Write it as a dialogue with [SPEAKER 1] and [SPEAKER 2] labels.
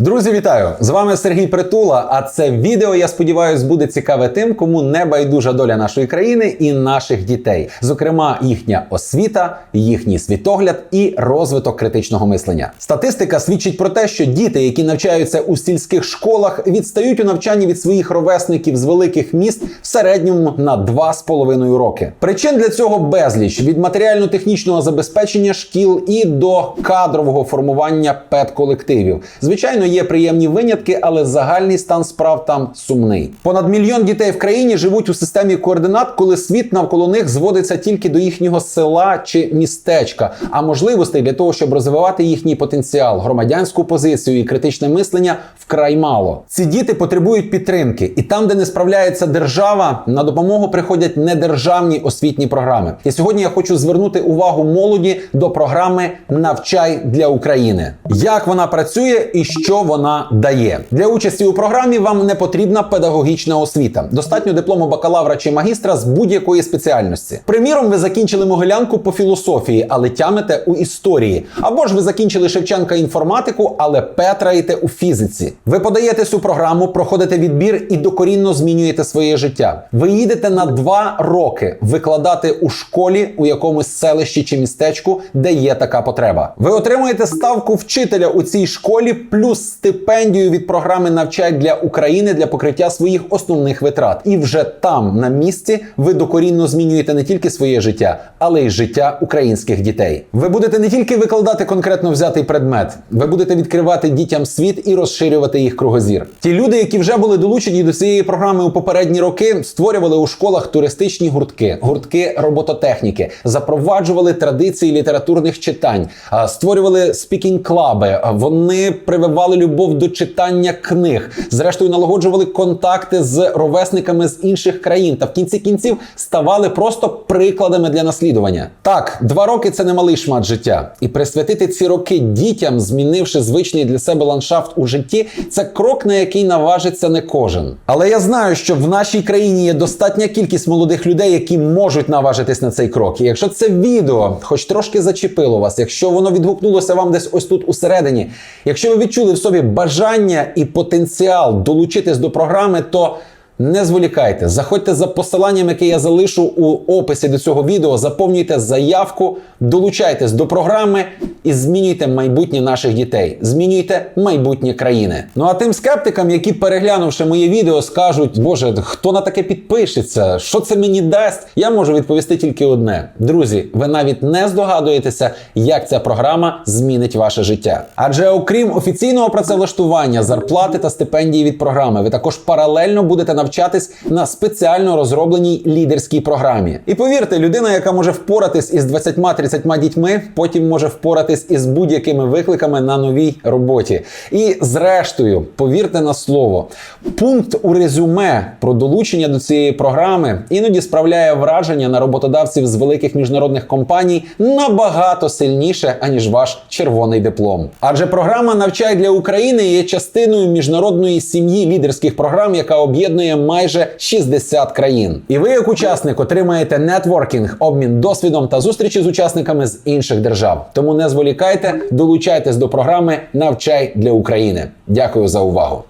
[SPEAKER 1] Друзі, вітаю! З вами Сергій Притула. А це відео, я сподіваюся, буде цікаве тим, кому не байдужа доля нашої країни і наших дітей, зокрема, їхня освіта, їхній світогляд і розвиток критичного мислення. Статистика свідчить про те, що діти, які навчаються у сільських школах, відстають у навчанні від своїх ровесників з великих міст в середньому на 2,5 роки. Причин для цього безліч від матеріально-технічного забезпечення шкіл і до кадрового формування педколективів. Звичайно, є приємні винятки, але загальний стан справ там сумний. Понад мільйон дітей в країні живуть у системі координат, коли світ навколо них зводиться тільки до їхнього села чи містечка, а можливостей для того, щоб розвивати їхній потенціал, громадянську позицію і критичне мислення вкрай мало. Ці діти потребують підтримки, і там, де не справляється держава, на допомогу приходять недержавні освітні програми. І сьогодні я хочу звернути увагу молоді до програми Навчай для України. Як вона працює і що вона дає для участі у програмі. Вам не потрібна педагогічна освіта. Достатньо диплому бакалавра чи магістра з будь-якої спеціальності. Приміром, ви закінчили могилянку по філософії, але тямите у історії. Або ж ви закінчили Шевченка інформатику, але петраєте у фізиці. Ви подаєтесь у програму, проходите відбір і докорінно змінюєте своє життя. Ви їдете на два роки викладати у школі у якомусь селищі чи містечку, де є така потреба. Ви отримуєте ставку вчителя у цій школі, плюс стипендію від програми Навчай для України для покриття своїх основних витрат. І вже там, на місці, ви докорінно змінюєте не тільки своє життя, але й життя українських дітей. Ви будете не тільки викладати конкретно взятий предмет, ви будете відкривати дітям світ і розширювати їх кругозір. Ті люди, які вже були долучені до цієї програми у попередні роки, створювали у школах туристичні гуртки, гуртки робототехніки, запроваджували традиції літературних читань, створювали спікінг-клаби. Вони прививали любов до читання книг, зрештою налагоджували контакти з ровесниками з інших країн та в кінці кінців ставали просто прикладами для наслідування. Так, два роки це немалий шмат життя, і присвятити ці роки дітям, змінивши звичний для себе ландшафт у житті, це крок, на який наважиться не кожен. Але я знаю, що в нашій країні є достатня кількість молодих людей, які можуть наважитись на цей крок. І якщо це відео, хоч трошки зачепило вас, якщо воно відгукнулося вам десь ось тут усередині, якщо ви відчули собі бажання і потенціал долучитись до програми, то не зволікайте, заходьте за посиланням, яке я залишу у описі до цього відео, заповнюйте заявку, долучайтесь до програми і змінюйте майбутнє наших дітей, змінюйте майбутнє країни. Ну а тим скептикам, які переглянувши моє відео, скажуть, Боже, хто на таке підпишеться? Що це мені дасть? Я можу відповісти тільки одне: друзі, ви навіть не здогадуєтеся, як ця програма змінить ваше життя. Адже окрім офіційного працевлаштування, зарплати та стипендії від програми, ви також паралельно будете навчатись на спеціально розробленій лідерській програмі. І повірте, людина, яка може впоратись із 20-30 дітьми, потім може впоратись із будь-якими викликами на новій роботі. І зрештою, повірте на слово, пункт у резюме про долучення до цієї програми іноді справляє враження на роботодавців з великих міжнародних компаній набагато сильніше, аніж ваш червоний диплом. Адже програма Навчай для України є частиною міжнародної сім'ї лідерських програм, яка об'єднує майже 60 країн. І ви, як учасник, отримаєте нетворкінг, обмін досвідом та зустрічі з учасниками з інших держав. Тому не зволікайте, долучайтесь до програми Навчай для України. Дякую за увагу.